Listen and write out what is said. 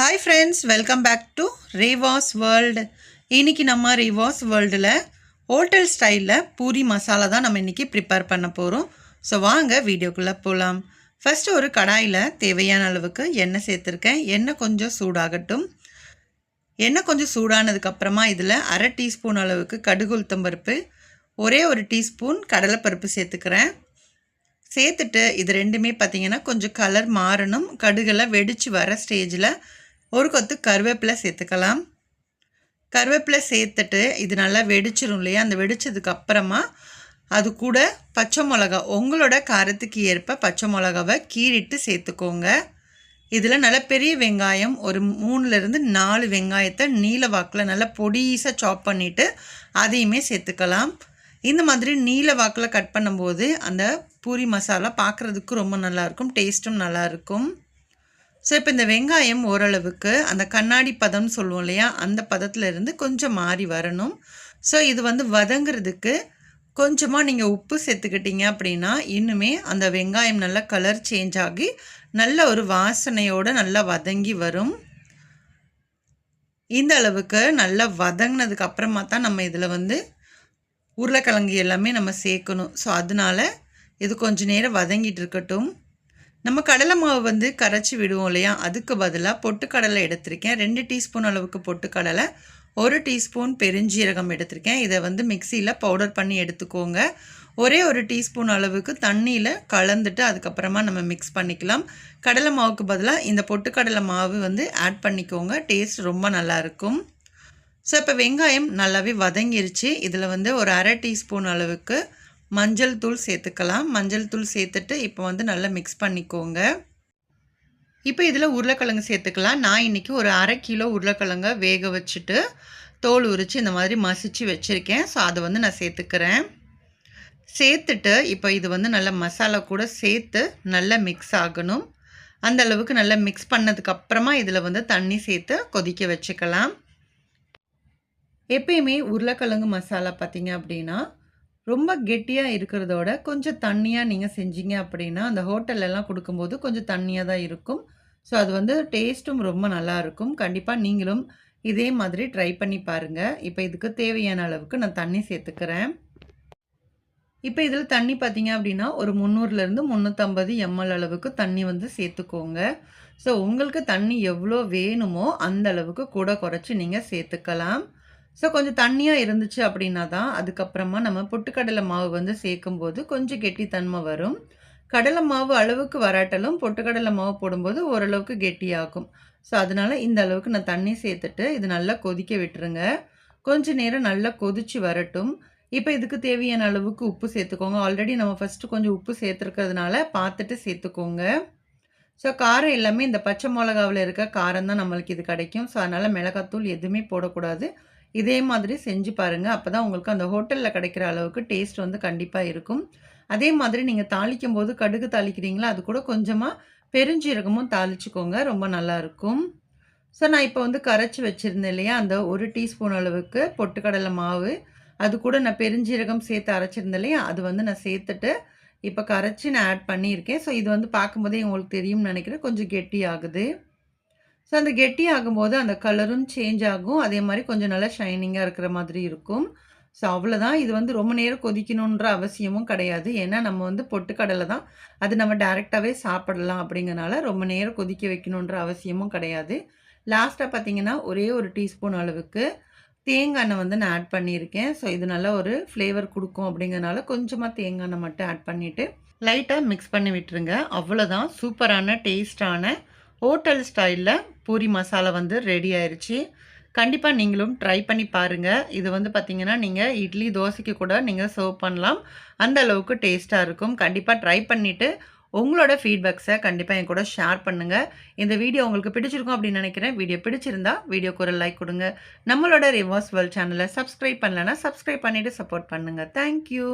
Hi friends welcome back to Reva's world இன்றைக்கி நம்ம ரேவாஸ் வேர்ல்டில் ஹோட்டல் ஸ்டைலில் பூரி மசாலா தான் நம்ம இன்றைக்கி ப்ரிப்பேர் பண்ண போகிறோம் ஸோ வாங்க வீடியோக்குள்ளே போகலாம் ஃபஸ்ட்டு ஒரு கடாயில் தேவையான அளவுக்கு எண்ணெய் சேர்த்துருக்கேன். எண்ணெய் கொஞ்சம் சூடாகட்டும். எண்ணெய் கொஞ்சம் சூடானதுக்கப்புறமா இதில் அரை டீஸ்பூன் அளவுக்கு கடுகு உளுத்தம்பருப்பு ஒரே ஒரு டீஸ்பூன் கடலைப்பருப்பு சேர்த்துக்கிறேன். சேர்த்துட்டு இது ரெண்டுமே பார்த்திங்கன்னா கொஞ்சம் கலர் மாறணும். கடுகெல்லாம் வெடித்து வர ஸ்டேஜில் ஒரு கொத்து கருவேப்பிலை சேர்த்துக்கலாம். கருவேப்பிலை சேர்த்துட்டு இது நல்லா வெடிச்சிரும் இல்லையா? அந்த வெடித்ததுக்கு அப்புறமா அது கூட பச்சை மிளகா உங்களோட காரத்துக்கு ஏற்ப பச்சை மிளகாவை கீறிட்டு சேர்த்துக்கோங்க. இதில் நல்ல பெரிய வெங்காயம் ஒரு மூணுலேருந்து நாலு வெங்காயத்தை நீல வாக்கில் நல்லா பொடிசாக சாப் பண்ணிவிட்டு அதையுமே சேர்த்துக்கலாம். இந்த மாதிரி நீல வாக்கில் கட் பண்ணும்போது அந்த பூரி மசாலா பார்க்குறதுக்கு ரொம்ப நல்லாயிருக்கும் டேஸ்ட்டும் நல்லாயிருக்கும் ஸோ இப்போ இந்த வெங்காயம் ஓரளவுக்கு அந்த கண்ணாடி பதம்னு சொல்லுவோம் இல்லையா? அந்த பதத்தில் இருந்து கொஞ்சம் மாறி வரணும். ஸோ இது வந்து வதங்கிறதுக்கு கொஞ்சமாக நீங்கள் உப்பு சேர்த்துக்கிட்டீங்க அப்படின்னா இன்னுமே அந்த வெங்காயம் நல்லா கலர் சேஞ்ச் ஆகி நல்ல ஒரு வாசனையோடு நல்லா வதங்கி வரும். இந்த அளவுக்கு நல்லா வதங்கினதுக்கு அப்புறமா தான் நம்ம இதில் வந்து உருளைக்கிழங்கு எல்லாமே நம்ம சேர்க்கணும். ஸோ அதனால் இது கொஞ்சம் நேரம் வதங்கிட்டு இருக்கட்டும். நம்ம கடலை மாவு வந்து கரைச்சி விடுவோம் இல்லையா? அதுக்கு பதிலாக பொட்டுக்கடலை எடுத்திருக்கேன். ரெண்டு டீஸ்பூன் அளவுக்கு பொட்டுக்கடலை ஒரு டீஸ்பூன் பெருஞ்சீரகம் எடுத்திருக்கேன். இதை வந்து மிக்சியில் பவுடர் பண்ணி எடுத்துக்கோங்க. ஒரே ஒரு டீஸ்பூன் அளவுக்கு தண்ணியில் கலந்துட்டு அதுக்கப்புறமா நம்ம மிக்ஸ் பண்ணிக்கலாம். கடலை மாவுக்கு பதிலாக இந்த பொட்டுக்கடலை மாவு வந்து ஆட் பண்ணிக்கோங்க. டேஸ்ட் ரொம்ப நல்லாயிருக்கும் ஸோ இப்போ வெங்காயம் நல்லாவே வதங்கிருச்சு. இதில் வந்து ஒரு அரை டீஸ்பூன் அளவுக்கு மஞ்சள் தூள் சேர்த்துக்கலாம். மஞ்சள் தூள் சேர்த்துட்டு இப்போ வந்து நல்லா மிக்ஸ் பண்ணிக்கோங்க. இப்போ இதில் உருளைக்கிழங்கு சேர்த்துக்கலாம். நான் இன்றைக்கி ஒரு அரை கிலோ உருளைக்கிழங்கை வேக வச்சுட்டு தோல் உரித்து இந்த மாதிரி மசித்து வச்சுருக்கேன். ஸோ அதை வந்து நான் சேர்த்துக்கிறேன். சேர்த்துட்டு இப்போ இது வந்து நல்லா மசாலா கூட சேர்த்து நல்லா மிக்ஸ் ஆகணும். அந்த அளவுக்கு நல்லா மிக்ஸ் பண்ணதுக்கப்புறமா இதில் வந்து தண்ணி சேர்த்து கொதிக்க வச்சுக்கலாம். எப்பயுமே உருளைக்கிழங்கு மசாலா பார்த்திங்க அப்படின்னா ரொம்ப கெட்டியாக இருக்கிறதோட கொஞ்சம் தண்ணியாக நீங்கள் செஞ்சீங்க அப்படின்னா அந்த ஹோட்டல்லலாம் கொடுக்கும்போது கொஞ்சம் தண்ணியாக தான் இருக்கும். ஸோ அது வந்து டேஸ்ட்டும் ரொம்ப நல்லாயிருக்கும் கண்டிப்பாக நீங்களும் இதே மாதிரி ட்ரை பண்ணி பாருங்கள் இப்போ இதுக்கு தேவையான அளவுக்கு நான் தண்ணி சேர்த்துக்கிறேன். இப்போ இதில் தண்ணி பார்த்தீங்க அப்படின்னா ஒரு முந்நூறுலேருந்து முந்நூற்றம்பது எம்எல் அளவுக்கு தண்ணி வந்து சேர்த்துக்கோங்க. ஸோ உங்களுக்கு தண்ணி எவ்வளோ வேணுமோ அந்த அளவுக்கு கூட குறைச்சி நீங்கள் சேர்த்துக்கலாம். ஸோ கொஞ்சம் தண்ணியாக இருந்துச்சு அப்படின்னா தான் அதுக்கப்புறமா நம்ம பொட்டுக்கடலை மாவு வந்து சேர்க்கும்போது கொஞ்சம் கெட்டித்தன்மை வரும். கடலை மாவு அளவுக்கு வராட்டலும் பொட்டுக்கடலை மாவு போடும்போது ஓரளவுக்கு கெட்டியாகும். ஸோ அதனால் இந்த அளவுக்கு நான் தண்ணி சேர்த்துட்டு இது நல்லா கொதிக்க விட்டுருங்க. கொஞ்சம் நேரம் நல்லா கொதித்து வரட்டும். இப்போ இதுக்கு தேவையான அளவுக்கு உப்பு சேர்த்துக்கோங்க. ஆல்ரெடி நம்ம ஃபஸ்ட்டு கொஞ்சம் உப்பு சேர்த்துருக்கிறதுனால பார்த்துட்டு சேர்த்துக்கோங்க. ஸோ காரம் எல்லாமே இந்த பச்சை மிளகாவில் இருக்க காரம் தான் நம்மளுக்கு இது கிடைக்கும். ஸோ அதனால் மிளகாத்தூள் எதுவுமே போடக்கூடாது. இதே மாதிரி செஞ்சு பாருங்கள் அப்போ தான் உங்களுக்கு அந்த ஹோட்டலில் கிடைக்கிற அளவுக்கு டேஸ்ட் வந்து கண்டிப்பாக இருக்கும். அதே மாதிரி நீங்கள் தாளிக்கும் போது கடுகு தாளிக்கிறீங்களா? அது கூட கொஞ்சமாக பெருஞ்சீரகமும் தாளிச்சுக்கோங்க. ரொம்ப நல்லாயிருக்கும் ஸோ நான் இப்போ வந்து கரைச்சி வச்சுருந்தேன் இல்லையா? அந்த ஒரு டீஸ்பூன் அளவுக்கு பொட்டுக்கடலை மாவு. அது கூட நான் பெருஞ்சீரகம் சேர்த்து அரைச்சிருந்தேன் இல்லையா? அது வந்து நான் சேர்த்துட்டு இப்போ கரைச்சி நான் ஆட் பண்ணியிருக்கேன். ஸோ இது வந்து பார்க்கும்போதே உங்களுக்கு தெரியும்னு நினைக்கிறேன். கொஞ்சம் கெட்டி ஆகுது ஸோ அந்த கெட்டி ஆகும்போது அந்த கலரும் சேஞ்ச் ஆகும். அதே மாதிரி கொஞ்சம் நல்லா ஷைனிங்காக இருக்கிற மாதிரி இருக்கும். ஸோ அவ்வளோதான் இது வந்து ரொம்ப நேரம் கொதிக்கணுன்ற அவசியமும் கிடையாது. ஏன்னா நம்ம வந்து பொட்டுக்கடலை தான். அது நம்ம டேரெக்டாகவே சாப்பிடலாம் அப்படிங்கிறனால ரொம்ப நேரம் கொதிக்க வைக்கணுன்ற அவசியமும் கிடையாது. லாஸ்ட்டாக பார்த்தீங்கன்னா ஒரே ஒரு டீஸ்பூன் அளவுக்கு தேங்காய் எண்ணெய் வந்து நான் ஆட் பண்ணியிருக்கேன். ஸோ இது நல்லா ஒரு ஃப்ளேவர் கொடுக்கும் அப்படிங்கிறனால கொஞ்சமாக தேங்காய் எண்ணெய் மட்டும் ஆட் பண்ணிவிட்டு லைட்டாக மிக்ஸ் பண்ணி விட்டுருங்க. அவ்வளோதான் சூப்பரான டேஸ்டான ஹோட்டல் ஸ்டைலில் பூரி மசாலா வந்து ரெடி ஆயிடுச்சு கண்டிப்பாக நீங்களும் ட்ரை பண்ணி பாருங்கள் இது வந்து பார்த்திங்கன்னா நீங்கள் இட்லி தோசைக்கு கூட நீங்கள் சர்வ் பண்ணலாம். அந்த அளவுக்கு டேஸ்ட்டாக இருக்கும். கண்டிப்பாக ட்ரை பண்ணிவிட்டு உங்களோட ஃபீட்பேக்ஸை கண்டிப்பாக என் கூட ஷேர் பண்ணுங்கள் இந்த வீடியோ உங்களுக்கு பிடிச்சிருக்கும் அப்படின்னு நினைக்கிறேன். வீடியோ பிடிச்சிருந்தா வீடியோக்கு ஒரு லைக் கொடுங்க. நம்மளோட ரிவர்ஸ் வேர்ல்ட் சேனலை சப்ஸ்கிரைப் பண்ணலன்னா சப்ஸ்கிரைப் பண்ணிவிட்டு சப்போர்ட் பண்ணுங்கள் தேங்க்யூ